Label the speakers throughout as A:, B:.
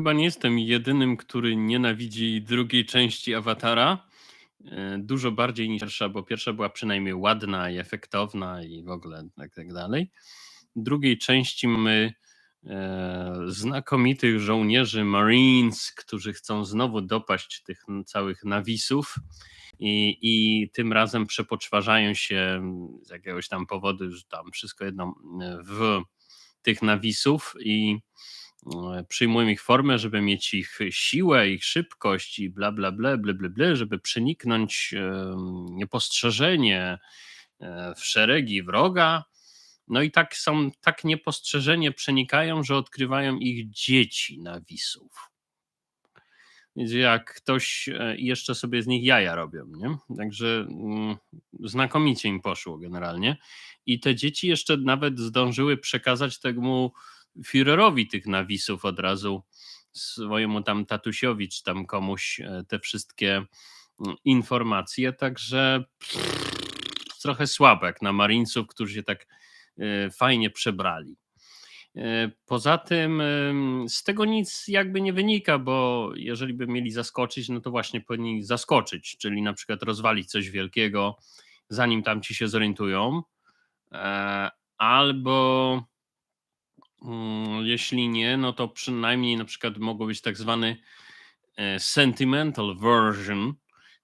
A: Chyba nie jestem jedynym, który nienawidzi drugiej części Awatara. E, dużo bardziej niż pierwsza, bo pierwsza była przynajmniej ładna i efektowna i w ogóle tak, tak dalej. Drugiej części my e, znakomitych żołnierzy Marines, którzy chcą znowu dopaść tych całych nawisów i, i tym razem przepoczwarzają się z jakiegoś tam powodu, że tam wszystko jedno w tych nawisów i E, przyjmują ich formę, żeby mieć ich siłę, ich szybkość i bla, bla, bla, bla, bla, bla żeby przeniknąć niepostrzeżenie e, w szeregi wroga. No i tak są, tak niepostrzeżenie przenikają, że odkrywają ich dzieci nawisów. Więc jak ktoś e, jeszcze sobie z nich jaja robią, nie? Także mm, znakomicie im poszło generalnie. I te dzieci jeszcze nawet zdążyły przekazać temu Führerowi tych nawisów od razu, swojemu tam tatusiowi czy tam komuś e, te wszystkie informacje, także trochę słabek na Marińców, którzy się tak e, fajnie przebrali. E, poza tym z tego nic jakby nie wynika, bo jeżeli by mieli zaskoczyć, no to właśnie powinni zaskoczyć, czyli na przykład rozwalić coś wielkiego, zanim tam ci się zorientują, albo jeśli nie, no to przynajmniej na przykład mogło być tak zwany e, sentimental version.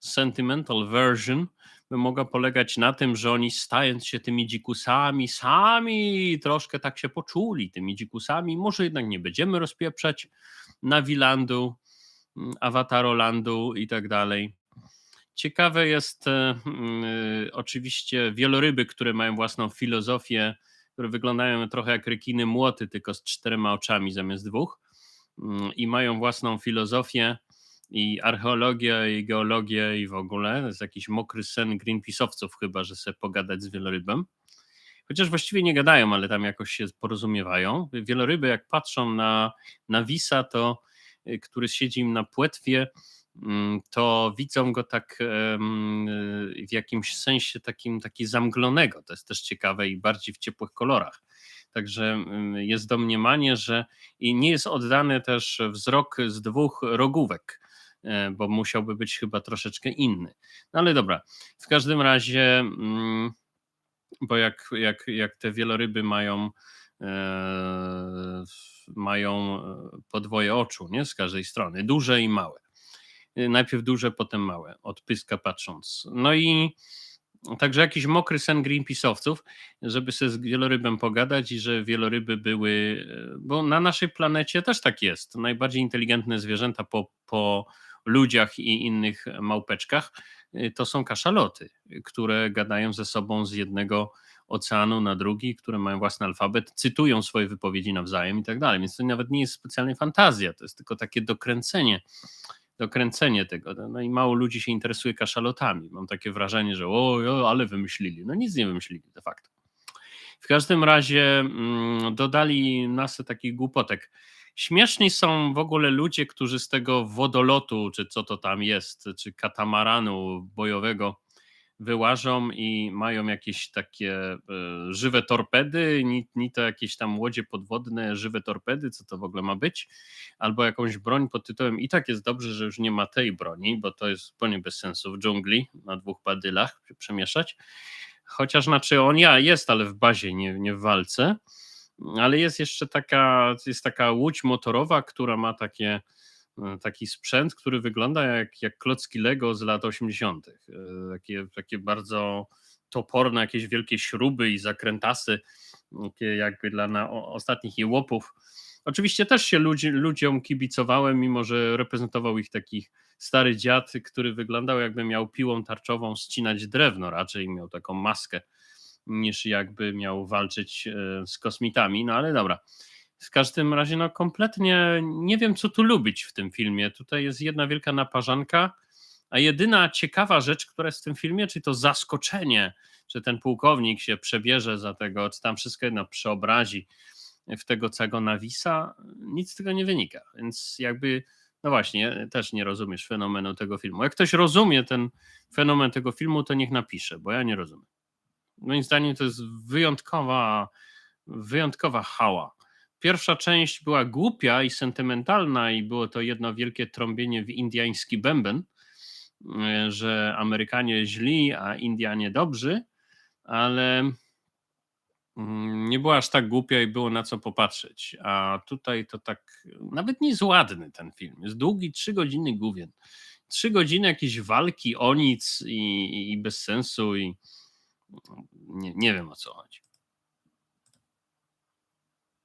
A: Sentimental version by mogła polegać na tym, że oni stając się tymi dzikusami, sami troszkę tak się poczuli tymi dzikusami. Może jednak nie będziemy rozpieprzać Navilandu, mm, Avatarolandu i tak dalej. Ciekawe jest e, mm, e, oczywiście wieloryby, które mają własną filozofię które wyglądają trochę jak rekiny młoty, tylko z czterema oczami zamiast dwóch mm, i mają własną filozofię i archeologię, i geologię, i w ogóle. To jest jakiś mokry sen Greenpeace'owców chyba, że sobie pogadać z wielorybem. Chociaż właściwie nie gadają, ale tam jakoś się porozumiewają. Wieloryby jak patrzą na, na Wisa, to y, który siedzi im na płetwie, to widzą go tak w jakimś sensie takim taki zamglonego. To jest też ciekawe i bardziej w ciepłych kolorach. Także mm, jest domniemanie, że i nie jest oddany też wzrok z dwóch rogówek, e, bo musiałby być chyba troszeczkę inny. No ale dobra, w każdym razie, mm, bo jak, jak, jak te wieloryby mają e, mają e, podwoje oczu, nie? Z każdej strony, duże i małe. Y, najpierw duże, potem małe, od pyska patrząc. No i także jakiś mokry sen Greenpeace'owców, żeby sobie z wielorybem pogadać i że wieloryby były, y, bo na naszej planecie też tak jest. Najbardziej inteligentne zwierzęta po, po ludziach i innych małpeczkach y, to są kaszaloty, które gadają ze sobą z jednego oceanu na drugi, które mają własny alfabet, cytują swoje wypowiedzi nawzajem i tak dalej. Więc to nawet nie jest specjalnie fantazja, to jest tylko takie dokręcenie dokręcenie tego. No, no i mało ludzi się interesuje kaszalotami. Mam takie wrażenie, że o, ale wymyślili. No nic nie wymyślili de facto. W każdym razie mm, dodali masę takich głupotek. Śmieszni są w ogóle ludzie, którzy z tego wodolotu, czy co to tam jest, czy katamaranu bojowego wyłażą i mają jakieś takie e, żywe torpedy, ni, to jakieś tam łodzie podwodne, żywe torpedy, co to w ogóle ma być, albo jakąś broń pod tytułem i tak jest dobrze, że już nie ma tej broni, bo to jest zupełnie bez sensu w dżungli na dwóch badylach przemieszać. Chociaż znaczy on ja jest, ale w bazie, nie, nie w walce. Ale jest jeszcze taka, jest taka łódź motorowa, która ma takie taki sprzęt, który wygląda jak, jak klocki Lego z lat 80. E, takie, takie bardzo toporne, jakieś wielkie śruby i zakrętasy, jakby dla na, ostatnich jełopów. Oczywiście też się ludzi, ludziom kibicowałem, mimo że reprezentował ich taki stary dziad, który wyglądał jakby miał piłą tarczową ścinać drewno, raczej miał taką maskę niż jakby miał walczyć e, z kosmitami, no ale dobra. W każdym razie, no kompletnie nie wiem, co tu lubić w tym filmie. Tutaj jest jedna wielka naparzanka, a jedyna ciekawa rzecz, która jest w tym filmie, czyli to zaskoczenie, że ten pułkownik się przebierze za tego, czy tam wszystko jedno przeobrazi w tego całego Nawisa, nic z tego nie wynika. Więc jakby, no właśnie, też nie rozumiesz fenomenu tego filmu. Jak ktoś rozumie ten fenomen tego filmu, to niech napisze, bo ja nie rozumiem. Moim zdaniem to jest wyjątkowa, wyjątkowa hała pierwsza część była głupia i sentymentalna i było to jedno wielkie trąbienie w indiański bęben, e, że Amerykanie źli, a Indianie dobrzy, ale mm, nie była aż tak głupia i było na co popatrzeć. A tutaj to tak, nawet nie jest ładny ten film. Jest długi, trzy godziny główien. Trzy godziny jakiejś walki o nic i, i bez sensu i nie, nie wiem o co chodzi.